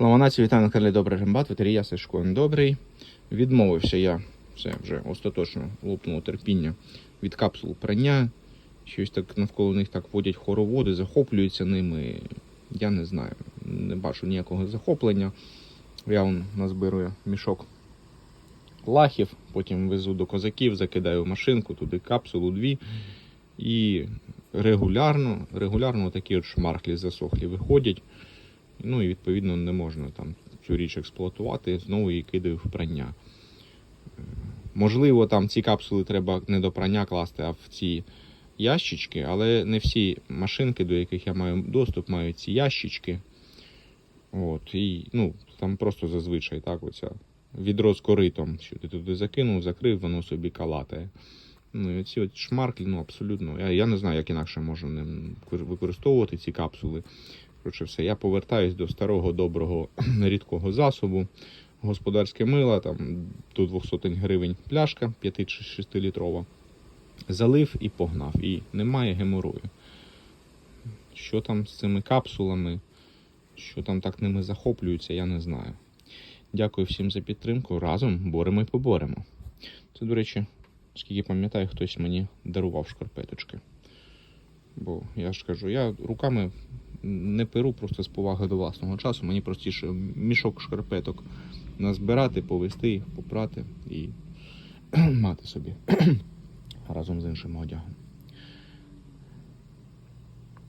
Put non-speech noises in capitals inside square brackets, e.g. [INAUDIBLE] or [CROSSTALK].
Слава нації, вітаю на каналі Добрий Рембат, ветерія Сашко Добрий. Відмовився я, все вже остаточно лопнуло терпіння від капсул прання. Щось так навколо них так водять хороводи, захоплюються ними. Я не знаю, не бачу ніякого захоплення. Я вон назбирую мішок лахів, потім везу до козаків, закидаю в машинку, туди капсулу дві. І регулярно, регулярно такі от шмарклі засохлі виходять. Ну і відповідно не можна там цю річ експлуатувати, знову її кидаю в прання. Е, Можливо, там ці капсули треба не до прання класти, а в ці ящички, але не всі машинки, до яких я маю доступ, мають ці ящички. От, і, ну, там просто зазвичай так, оця відро з коритом, що ти туди закинув, закрив, воно собі калатає. Ну, і ці от шмарклі, ну абсолютно. Я, я не знаю, як інакше ним використовувати ці капсули. Коротше, все, я повертаюсь до старого доброго [CLEARS THROAT] рідкого засобу. Господарське мило, там до 200 гривень пляшка 5 6 літрова. Залив і погнав. І немає геморою. Що там з цими капсулами, що там так ними захоплюються, я не знаю. Дякую всім за підтримку. Разом боремо і поборемо. Це, до речі, скільки пам'ятаю, хтось мені дарував шкарпеточки. Бо я ж кажу, я руками не перу просто з поваги до власного часу. Мені простіше мішок шкарпеток назбирати, повести попрати і [CLEARS THROAT] мати собі [CLEARS THROAT] разом з іншим одягом.